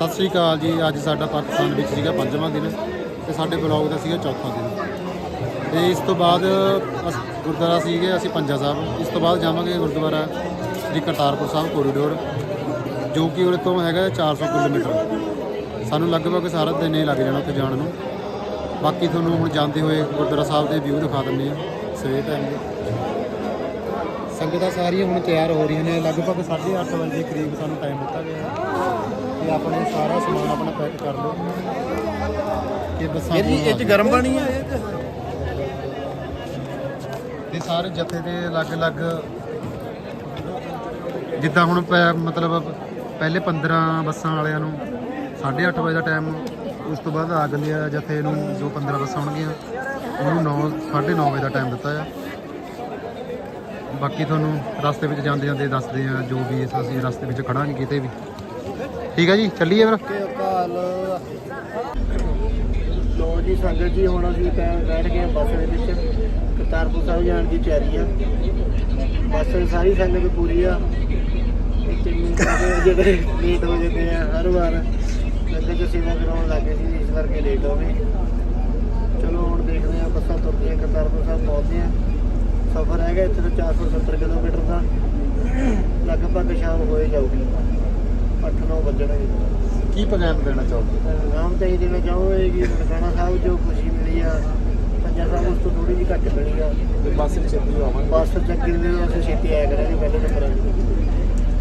ਸਤਿ ਸ੍ਰੀ ਅਕਾਲ ਜੀ। ਅੱਜ ਸਾਡਾ ਪਾਕਿਸਤਾਨ ਵਿੱਚ ਸੀਗਾ ਪੰਜਵਾਂ ਦਿਨ ਤੇ ਸਾਡੇ ਬਲੌਗ ਦਾ ਸੀਗਾ ਚੌਥਾ ਦਿਨ। ਤੇ ਇਸ ਤੋਂ ਬਾਅਦ ਅਸ- ਗੁਰਦੁਆਰਾ ਸੀਗੇ ਅਸੀਂ ਪੰਜਾ ਸਾਹਿਬ। ਇਸ ਤੋਂ ਬਾਅਦ ਜਾਵਾਂਗੇ ਗੁਰਦੁਆਰਾ ਜੀ ਕਰਤਾਰਪੁਰ ਸਾਹਿਬ ਕੋਰੀਡੋਰ ਜੋ ਕਿ ਉਰੇ ਤੋਂ ਹੈਗਾ 400 ਕਿਲੋਮੀਟਰ। ਸਾਨੂੰ ਲਗਭਗ ਸਾਰਾ ਦਿਨ ਹੀ ਲੱਗ ਜਾਣਾ ਉੱਥੇ ਜਾਣ ਨੂੰ। ਬਾਕੀ ਤੁਹਾਨੂੰ ਹੁਣ ਜਾਂਦੇ ਹੋਏ ਗੁਰਦੁਆਰਾ ਸਾਹਿਬ ਦੇ ਵਿਊ ਦਿਖਾ ਦਿੰਦੇ ਆ ਸਵੇਰ ਟਾਈਮ ਦੇ। ਸੰਗਤਾਂ ਸਾਰੀਆਂ ਹੁਣ ਤਿਆਰ ਹੋ ਰਹੀਆਂ ਨੇ। ਲਗਭਗ 8:30 ਵਜੇ ਦੇ ਕਰੀਬ ਸਾਨੂੰ ਟਾਈਮ ਦਿੱਤਾ ਗਿਆ ਤੇ ਆਪਣੇ ਸਾਰਾ ਸਮਾਨ ਆਪਣਾ ਪੈਕ ਕਰ ਲਓ। ਤੇ ਬੱਸਾਂ ਇਹ ਇਹ ਚ ਗਰਮ ਪਾਣੀ ਆ? ਤੇ ਸਾਰੇ ਜਥੇ ਦੇ ਅਲੱਗ-ਅਲੱਗ ਜਿੱਦਾਂ ਹੁਣ ਪੈ- ਮਤਲਬ ਪਹਿਲੇ 15 ਬੱਸਾਂ ਵਾਲਿਆਂ ਨੂੰ 8:30 ਵਜੇ ਦਾ ਟਾਈਮ ਉਸ ਤੋਂ ਬਾਅਦ ਆ ਗਏ ਆ ਜਥੇ ਨੂੰ ਜੋ 15 ਬੱਸਾਂ ਹੋਣਗੀਆਂ ਉਹਨੂੰ 9 9:30 ਵਜੇ ਦਾ ਟਾਈਮ ਦਿੱਤਾ ਆ। ਬਾਕੀ ਤੁਹਾਨੂੰ ਰਸਤੇ ਵਿੱਚ ਜਾਂਦੇ ਜਾਂਦੇ ਦੱਸਦੇ ਆ ਜੋ ਵੀ ਅਸੀਂ ਰਸਤੇ ਵਿੱਚ ਖੜਾਂਗੇ ਕਿਤੇ ਵੀ। ਠੀਕ ਆ ਜੀ, ਚੱਲੀਏ ਫਿਰ। ਕਾਲ ਲੋ ਜੀ, ਸੰਗਤ ਜੀ, ਹੁਣ ਅਸੀਂ ਟਾਈਮ ਬੈਠ ਗਏ ਬੱਸ ਦੇ ਵਿੱਚ। ਕਰਤਾਰਪੁਰ ਸਾਹਿਬ ਜਾਣ ਦੀ ਤਿਆਰੀ ਆ। ਬੱਸ ਸਾਰੀ ਸੰਗਤ ਪੂਰੀ ਆ। ਤੇ ਜਿਹੜੇ ਲੇਟ ਹੋ ਜਾਂਦੇ ਆ ਹਰ ਵਾਰ। ਲੱਗੇ ਕਿ ਸੇਵਾ ਕਰਾਉਣ ਲੱਗੇ ਸੀ, ਇਸ ਕਰਕੇ ਲੇਟ ਹੋ ਗਏ। ਚਲੋ, ਹੁਣ ਦੇਖਦੇ ਆ ਬੱਸਾਂ ਤੁਰਦੀਆਂ, ਕਰਤਾਰਪੁਰ ਸਾਹਿਬ ਪਹੁੰਚਦੇ ਆ ਸਫ਼ਰ ਹੈਗਾ ਇੱਥੇ ਤੋਂ 470 ਕਿਲੋਮੀਟਰ ਦਾ। ਲਗਭਗ ਸ਼ਾਮ ਹੋਏ ਜਾਊਗੀ। 8-9 ਵੱਜਣਗੇ ਕੀ ਪੈਗਾਮ ਦੇਣਾ ਚਾਹੋਗੇ? ਨਾਮ ਤਾਂ ਇਹ ਦੇਣਾ ਚਾਹੋਗੇ ਕਿ ਨਨਕਾਣਾ ਸਾਹਿਬ ਜੋ ਖੁਸ਼ੀ ਮਿਲੀ ਆ ਪੰਜਾ ਸਾਹਿਬ ਉਸ ਤੋਂ ਥੋੜੀ ਜਿਹੀ ਘੱਟ ਮਿਲੀ ਆ। ਤੇ ਬੱਸ ਵਿੱਚ ਛੇਤੀ ਆਵਾਂਗੇ। ਬੱਸ ਚੱਕੀ ਦੇ ਨਾਲ ਅਸੀਂ ਛੇਤੀ ਆਇਆ ਕਰਾਂਗੇ ਪਹਿਲੇ ਨੰਬਰ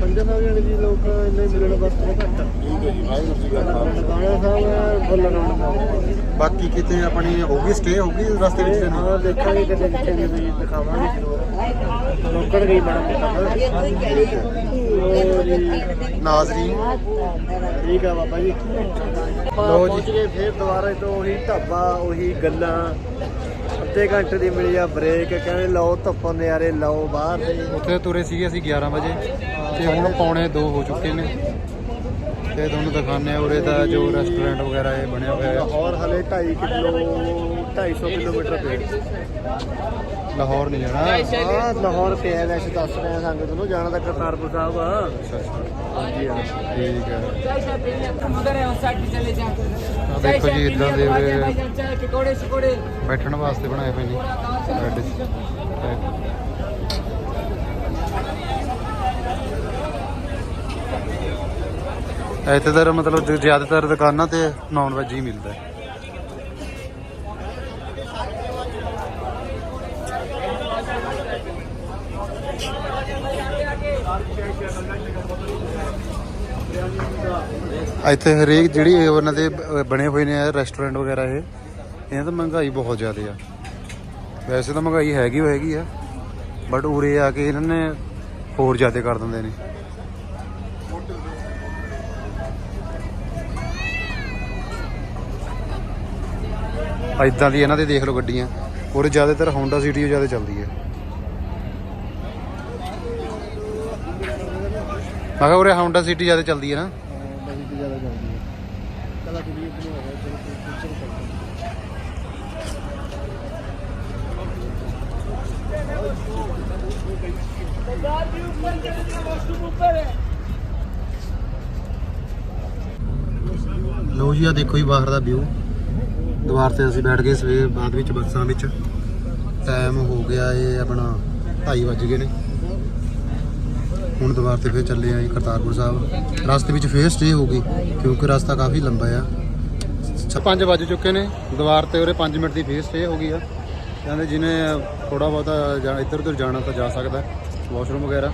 ਪੰਜਾ ਸਾਹਿਬ ਜਾਣੇ ਜੀ ਲੋਕ ਇੰਨੇ ਮਿਲਣ ਬੱਸ ਤੋਂ ਘੱਟ ਠੀਕ ਹੈ ਜੀ ਵਾਹਿਗੁਰੂ ਜੀ ਨਨਕਾਣਾ ਸਾਹਿਬ ਫੁੱਲ ਰੌਣਕ ਬਾਕੀ ਕਿਤੇ ਆਪਣੀ ਹੋਊਗੀ ਸਟੇ ਹੋਊਗੀ ਰਸਤੇ ਵਿੱਚ ਤੇ ਹਾਂ ਦੇਖਾਂਗੇ ਵੀ ਵੀ ਦਿਖਾਵਾਂਗੇ ਜ਼ਰੂਰ। ਲੋਕੜ ਗਈ ਜੀ ਨਾਜ਼ਰੀਨ। ਠੀਕ ਆ ਬਾਬਾ ਜੀ। ਲੋ ਜੀ। ਜੀ ਗਏ ਫੇਰ ਦੁਬਾਰਾ ਤੋਂ ਉਹੀ ਢਾਬਾ ਉਹੀ ਗੱਲਾਂ। ਅੱਧੇ ਘੰਟੇ ਦੀ ਮਿਲੀ ਆ ਬ੍ਰੇਕ ਕਹਿੰਦੇ ਲਓ ਧੁੱਪਾਂ ਨਜ਼ਾਰੇ ਲਓ ਬਾਹਰ। ਦੇ ਉੱਥੇ ਤੁਰੇ ਸੀਗੇ ਅਸੀਂ 11 ਵਜੇ ਤੇ ਹੁਣ ਪੌਣੇ 2 ਹੋ ਚੁੱਕੇ ਨੇ। ਤੇ ਤੁਹਾਨੂੰ ਦਿਖਾਉਂਦੇ ਆ ਉਰੇ ਦਾ ਜੋ ਰੈਸਟੋਰੈਂਟ ਵਗੈਰਾ ਇਹ ਬਣਿਆ ਹੋਇਆ ਹੈ। ਲਾਹੌਰ ਹਲੇ 2.5 ਕਿਲੋ ਲਾਹੌਰ ਨਹੀਂ ਜਾਣਾ। ਹਾਂ ਲਾਹੌਰ ਪਿਆ ਵੈਸੇ ਦੱਸ ਰਹੇ ਆ ਸੰਗਤ ਨੂੰ ਜਾਣਾ ਤਾਂ ਕਰਤਾਰਪੁਰ ਸਾਹਿਬ ਆ। ਹਾਂਜੀ ਹਾਂ। ਠੀਕ ਹੈ। ਆ ਦੇਖੋ ਜੀ ਇਦਾਂ ਦੇ ਬੈਠਣ ਵਾਸਤੇ ਬਣਾਏ ਹੋਏ ਨੇ। ਇੱਥੇ ਦਾ ਮਤਲਬ ਜ਼ਿਆਦਾਤਰ ਦੁਕਾਨਾਂ ਤੇ ਨਾਨ ਵੈਜ ਹੀ ਮਿਲਦਾ ਹੈ। ਇੱਥੇ ਹਰੇਕ ਜਿਹੜੀ ਇਹ ਉਹਨਾਂ ਦੇ ਬਣੇ ਹੋਏ ਨੇ ਰੈਸਟੋਰੈਂਟ ਵਗੈਰਾ ਇਹ, ਇਹਨਾਂ ਤਾਂ ਮਹਿੰਗਾਈ ਬਹੁਤ ਜ਼ਿਆਦਾ ਆ। ਵੈਸੇ ਤਾਂ ਮਹਿੰਗਾਈ ਹੈਗੀ ਓ ਹੈਗੀ ਆ ਬਟ ਉਰੇ ਆ ਕੇ ਇਹਨਾਂ ਨੇ ਹੋਰ ਜ਼ਿਆਦਾ ਕਰ ਦਿੰਦੇ ਨੇ। ਇਦਾਂ ਦੀ ਇਹਨਾਂ ਦੇ ਦੇਖ ਲਓ ਗੱਡੀਆਂ, ਉਰੇ ਜ਼ਿਆਦਾਤਰ ਹੋਂਡਾ ਸਿਟੀ ਜ਼ਿਆਦਾ ਚੱਲਦੀ ਹੈ ਮੈਂ ਕਿਹਾ ਉਰੇ ਹੋਂਡਾ ਸਿਟੀ ਜ਼ਿਆਦਾ ਚੱਲਦੀ ਹੈ ਨਾ। ਬੜੀ ਜ਼ਿਆਦਾ ਜਾਂਦੀ ਹੈ। ਕਲਾ ਕੁੜੀ ਇਤਨੀ ਹੋ ਗਿਆ ਚਲੋ ਪਿਕਚਰ ਕਰਦਾ। ਲੋ ਜੀ ਆ ਦੇਖੋ ਜੀ ਬਾਹਰ ਦਾ ਵਿਊ ਦੀਵਾਰ ਤੇ ਅਸੀਂ ਬੈਠ ਗਏ ਸਵੇਰ ਬਾਅਦ ਵਿੱਚ ਬੱਸਾਂ ਵਿੱਚ। ਟਾਈਮ ਹੋ ਗਿਆ ਇਹ ਆਪਣਾ 2:30 ਵੱਜ ਗਏ ਨੇ। ਹੁਣ ਦੁਬਾਰਾ ਤੇ ਫੇਰ ਚੱਲੇ ਆ ਜੀ ਕਰਤਾਰਪੁਰ ਸਾਹਿਬ। ਰਸਤੇ ਵਿੱਚ ਫੇਰ ਸਟੇ ਹੋ ਗਈ, ਕਿਉਂਕਿ ਰਸਤਾ ਕਾਫੀ ਲੰਬਾ ਆ। 5 ਵੱਜ ਚੁੱਕੇ ਨੇ। ਦੁਬਾਰ ਤੇ ਉਰੇ 5 ਮਿੰਟ ਦੀ ਫੇਰ ਸਟੇ ਹੋ ਗਈ ਆ। ਕਹਿੰਦੇ ਜਿਹਨੇ ਥੋੜਾ ਬਹੁਤਾ ਜਾ- ਇੱਧਰ ਉੱਧਰ ਜਾਣਾ ਤਾਂ ਜਾ ਸਕਦਾ ਵਾਸ਼ਰੂਮ ਵਗੈਰਾ।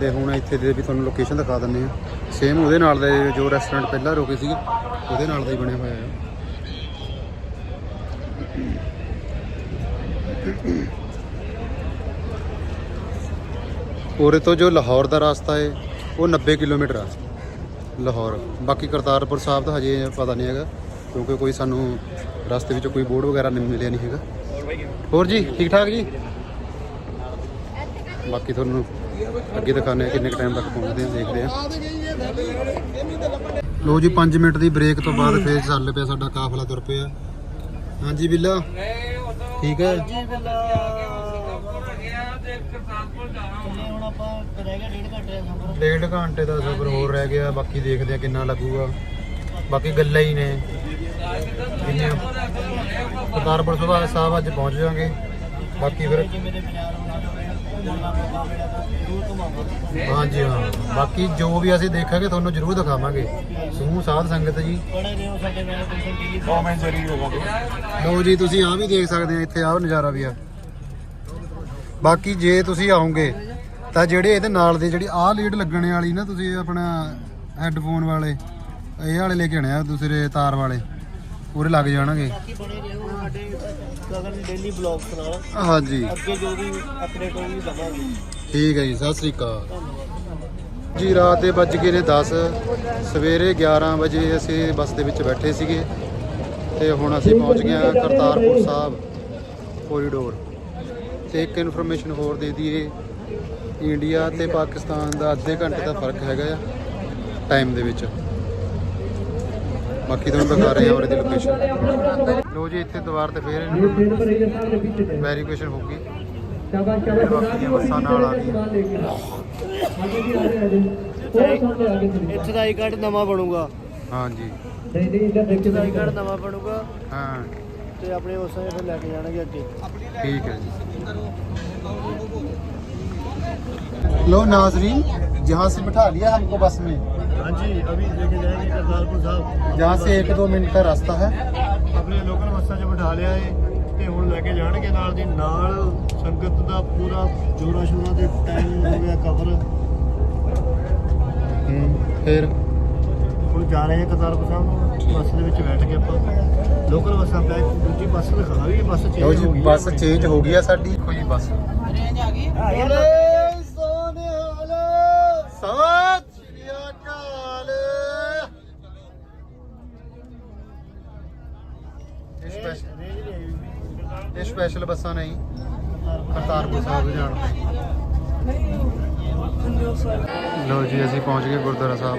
ਤੇ ਹੁਣ ਇੱਥੇ ਦੇ ਵੀ ਤੁਹਾਨੂੰ ਲੋਕੇਸ਼ਨ ਦਿਖਾ ਦਿੰਨੇ ਆ। ਸੇਮ ਉਹਦੇ ਨਾਲ ਦੇ ਜੋ ਰੈਸਟੋਰੈਂਟ ਪਹਿਲਾਂ ਰੁਕੇ ਸੀ ਉਹਦੇ ਨਾਲ ਦਾ ਹੀ ਬਣਿਆ ਹੋਇਆ ਆ। ਉਰੇ ਤੋਂ ਜੋ ਲਾਹੌਰ ਦਾ ਰਸਤਾ ਹੈ ਉਹ 90 ਕਿਲੋਮੀਟਰ ਆ ਲਾਹੌਰ। ਬਾਕੀ ਕਰਤਾਰਪੁਰ ਸਾਹਿਬ ਦਾ ਹਜੇ ਪਤਾ ਨਹੀਂ ਹੈਗਾ, ਕਿਉਂਕਿ ਕੋਈ ਸਾਨੂੰ ਰਸਤੇ ਵਿੱਚ ਕੋਈ ਬੋਰਡ ਵਗੈਰਾ ਨਹੀਂ ਮਿਲਿਆ ਨਹੀਂ ਹੈਗਾ। ਹੋਰ ਜੀ, ਠੀਕ ਠਾਕ ਜੀ? ਬਾਕੀ ਤੁਹਾਨੂੰ ਅੱਗੇ ਦਿਖਾਣੇ ਕਿੰਨੇ ਕੁ ਟਾਈਮ ਤੱਕ ਪਹੁੰਚਦੇ ਆ ਦੇਖਦੇ ਆ ਲੋ ਜੀ 5 ਮਿੰਟ ਦੀ ਬ੍ਰੇਕ ਤੋਂ ਬਾਅਦ ਫੇਰ ਚੱਲ ਪਿਆ ਸਾਡਾ ਕਾਫਲਾ ਤੁਰ ਪਿਆ। ਹਾਂਜੀ, ਬਿੱਲਾ? ਠੀਕ ਹੈ? ਹੁਣ। ਆਪਾਂ ਰਹਿ ਗਿਆ ਡੇਢ ਘੰਟੇ ਦਾ ਸਫ਼ਰ। ਡੇਢ ਘੰਟੇ ਦਾ ਸਫ਼ਰ ਹੋਰ ਰਹਿ ਗਿਆ ਬਾਕੀ ਦੇਖਦੇ ਆ ਕਿੰਨਾ ਲੱਗੂਗਾ। ਬਾਕੀ ਗੱਲਾਂ ਹੀ ਨੇ। ਜਿੰਨੇ ਕਰਤਾਰਪੁਰ ਸਾਹਿਬ ਸਾਹਿਬ ਅੱਜ ਪਹੁੰਚ ਜਾਵਾਂਗੇ ਬਾਕੀ ਫਿਰ ਜ਼ਰੂਰ ਘੁਮਾਵਾਂਗੇ। ਹਾਂਜੀ ਹਾਂ। ਬਾਕੀ ਜੋ ਵੀ ਅਸੀਂ ਦੇਖਾਂਗੇ ਤੁਹਾਨੂੰ ਜ਼ਰੂਰ ਦਿਖਾਵਾਂਗੇ। ਸਮੂਹ ਸਾਧ ਸੰਗਤ ਜੀ। ਬੜੇ ਸਾਡੇ ਨਾਲ ਕਮੈਂਟ ਜ਼ਰੂਰ ਲਓ ਜੀ ਤੁਸੀਂ ਆਹ ਵੀ ਦੇਖ ਸਕਦੇ ਆ ਇੱਥੇ ਆਹ ਨਜ਼ਾਰਾ ਵੀ ਆ। ਬਾਕੀ ਜੇ ਤੁਸੀਂ ਆਓਗੇ ਤਾਂ ਜਿਹੜੇ ਇਹਦੇ ਨਾਲ ਦੇ ਜਿਹੜੀ ਆਹ ਲੀਡ ਲੱਗਣੇ ਵਾਲੀ ਨਾ ਤੁਸੀਂ ਆਪਣਾ ਹੈੱਡਫੋਨ ਵਾਲੇ ਇਹ ਵਾਲੇ ਲੈ ਕੇ ਆਣੇ ਆ ਦੂਸਰੇ ਤਾਰ ਵਾਲੇ ਪੂਰੇ ਲੱਗ ਜਾਣਗੇ। ਬਾਕੀ ਬਣੇ ਰਹੋ ਸਾਡੇ ਗਗਨ ਡੇਲੀ ਬਲੌਗਸ ਨਾਲ ਹਾਂਜੀ। ਅੱਗੇ ਜੋ ਵੀ ਅਪਡੇਟ ਹੋਊਗੀ ਦਵਾਂਗੇ। ਠੀਕ ਹੈ ਜੀ ਸਤਿ ਸ੍ਰੀ ਅਕਾਲ। ਜੀ ਰਾਤ ਦੇ ਵੱਜ ਗਏ ਨੇ 10 ਸਵੇਰੇ 11 ਵਜੇ ਅਸੀਂ ਬੱਸ ਦੇ ਵਿੱਚ ਬੈਠੇ ਸੀਗੇ ਤੇ ਹੁਣ ਅਸੀਂ ਪਹੁੰਚ ਗਏ ਕਰਤਾਰਪੁਰ ਸਾਹਿਬ ਕੋਰੀਡੋਰ। ਤੇ ਇੱਕ ਇਨਫੋਰਮੇਸ਼ਨ ਹੋਰ ਦੇ ਦਈਏ ਇੰਡੀਆ ਤੇ ਪਾਕਿਸਤਾਨ ਦਾ ਅੱਧੇ ਘੰਟੇ ਦਾ ਫ਼ਰਕ ਹੈਗਾ ਆ ਟਾਈਮ ਦੇ ਵਿੱਚ। ਬਾਕੀ ਤੁਹਾਨੂੰ ਦਿਖਾ ਰਹੇ ਹਾਂ ਔਰ ਲੋਕੇਸ਼ਨ ਲੋ ਜੀ ਇੱਥੇ ਦੁਬਾਰ ਤੇ ਫੇਰ ਵੈਰੀਫਿਕੇਸ਼ਨ ਹੋ ਗਈ। ਸ਼ਾਬਾਸ਼ ਬਾਕੀ ਬੱਸਾਂ ਨਾਲ ਆ ਗਈ ਇੱਥੇ ਦਾ ਆਈ ਕਾਰਡ ਨਵਾਂ ਬਣੂਗਾ। ਹਾਂਜੀ। ਨਹੀਂ ਨਹੀਂ ਦਾ ਆਈ ਕਾਰਡ ਨਵਾਂ ਬਣੂਗਾ। ਹਾਂ। ਤੇ ਆਪਣੇ ਉਸਾਂ ਇਹ ਲੈ ਕੇ ਜਾਣਗੇ ਅੱਗੇ। ਠੀਕ ਹੈ ਜੀ। लो नाजरीन जहाँ से बिठा लिया हमको बस में हाँ जी अभी लेके जाएंगे करतारपुर साहब जहाँ से एक दो मिनट का रास्ता है अपने लोकल ਬੱਸਾਂ 'ਚ ਬਿਠਾ ਲਿਆ ਏ ਤੇ ਹੁਣ ਲੈ ਕੇ ਜਾਣਗੇ ਨਾਲ ਦੀ ਨਾਲ ਸੰਗਤ ਦਾ ਪੂਰਾ ਜੋਰਾ ਸ਼ੋਰਾ ਦੇ ਟਾਈਮ ਹੋ ਗਿਆ ਕਵਰ ਹੂੰ ਫਿਰ ਹੁਣ ਜਾ ਰਹੇ ਹਾਂ ਕਰਤਾਰਪੁਰ ਸਾਹਿਬ ਬੱਸ ਦੇ ਵਿੱਚ ਬੈਠ ਕੇ ਆਪਾਂ ਲੋਕਲ ਬੱਸਾਂ ਬੈਕ ਦੂਜੀ ਬੱਸ ਦਿਖਾ ਵੀ ਬੱਸ ਚੇਂਜ ਹੋ ਲਓ ਗਈ ਜੀ ਹੈ ਬੱਸ ਆਪਣੀ। ਚੇਂਜ ਹੋ ਗਈ ਆ ਸਾਡੀ। ਕੋਈ ਬੱਸ। ਰੇਂਜ ਆ ਗਈ। ਹਾਂ, ਇਹ ਤਾਂ- ਸੋਨੇ ਵਾਲੇ ਸਤਿ ਸ਼੍ਰੀ ਅਕਾਲ। ਇਹ ਰੇਂਜ- ਸਪੈਸ਼ਲ ਰੇਂਜ ਨਹੀਂ ਆਈ ਹੋਈ। ਇਹ ਸਪੈਸ਼ਲ ਬੱਸਾਂ ਨਹੀਂ ਕਰਤਾਰਪੁਰ ਕਰਤਾਰਪੁਰ ਸਾਹਿਬ ਜਾਣ। ਲਈ। ਲਓ ਜੀ ਅਸੀਂ ਪਹੁੰਚ ਗਏ ਗੁਰਦੁਆਰਾ ਸਾਹਿਬ।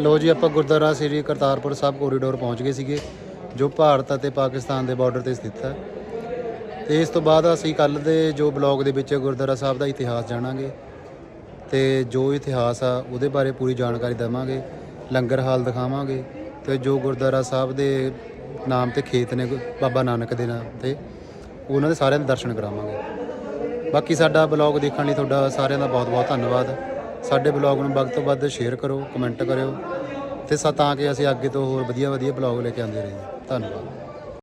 ਲੋ ਜੀ, ਆਪਾਂ ਗੁਰਦੁਆਰਾ ਸ੍ਰੀ ਕਰਤਾਰਪੁਰ ਸਾਹਿਬ ਕੋਰੀਡੋਰ ਪਹੁੰਚ ਗਏ ਸੀਗੇ, ਜੋ ਭਾਰਤ ਅਤੇ ਪਾਕਿਸਤਾਨ ਦੇ ਬਾਰਡਰ ਤੇ ਸਥਿਤ ਹੈ। ਤੇ ਇਸ ਤੋਂ ਬਾਅਦ ਅਸੀਂ ਕੱਲ ਦੇ ਜੋ ਬਲੌਗ ਦੇ ਵਿੱਚ ਗੁਰਦੁਆਰਾ ਸਾਹਿਬ ਦਾ ਇਤਿਹਾਸ ਜਾਣਾਂਗੇ ਤੇ ਜੋ ਇਤਿਹਾਸ ਆ ਉਹਦੇ ਬਾਰੇ ਪੂਰੀ ਜਾਣਕਾਰੀ ਦੇਵਾਂਗੇ, ਲੰਗਰ ਹਾਲ ਦਿਖਾਵਾਂਗੇ ਤੇ ਜੋ ਗੁਰਦੁਆਰਾ ਸਾਹਿਬ ਦੇ ਨਾਮ ਤੇ ਖੇਤ ਨੇ ਗੁ- ਬਾਬਾ ਨਾਨਕ ਦੇ ਨਾਮ ਤੇ, ਉਹਨਾਂ ਦੇ ਸਾਰਿਆਂ ਦੇ ਦਰਸ਼ਨ ਕਰਾਵਾਂਗੇ। ਬਾਕੀ ਸਾਡਾ ਬਲੌਗ ਦੇਖਣ ਲਈ ਤੁਹਾਡਾ ਸਾਰਿਆਂ ਦਾ ਬਹੁਤ-ਬਹੁਤ ਧੰਨਵਾਦ। ਸਾਡੇ ਬਲੌਗ ਨੂੰ ਵੱਧ ਤੋਂ ਵੱਧ ਸ਼ੇਅਰ ਕਰੋ, ਕਮੈਂਟ ਕਰਿਓ ਤੇ ਸਾ ਤਾਂ ਕਿ ਅਸੀਂ ਅੱਗੇ ਤੋਂ ਹੋਰ ਵਧੀਆ ਵਧੀਆ ਬਲੌਗ ਲੈ ਕੇ ਆਉਂਦੇ ਰਹੀਏ। ਧੰਨਵਾਦ।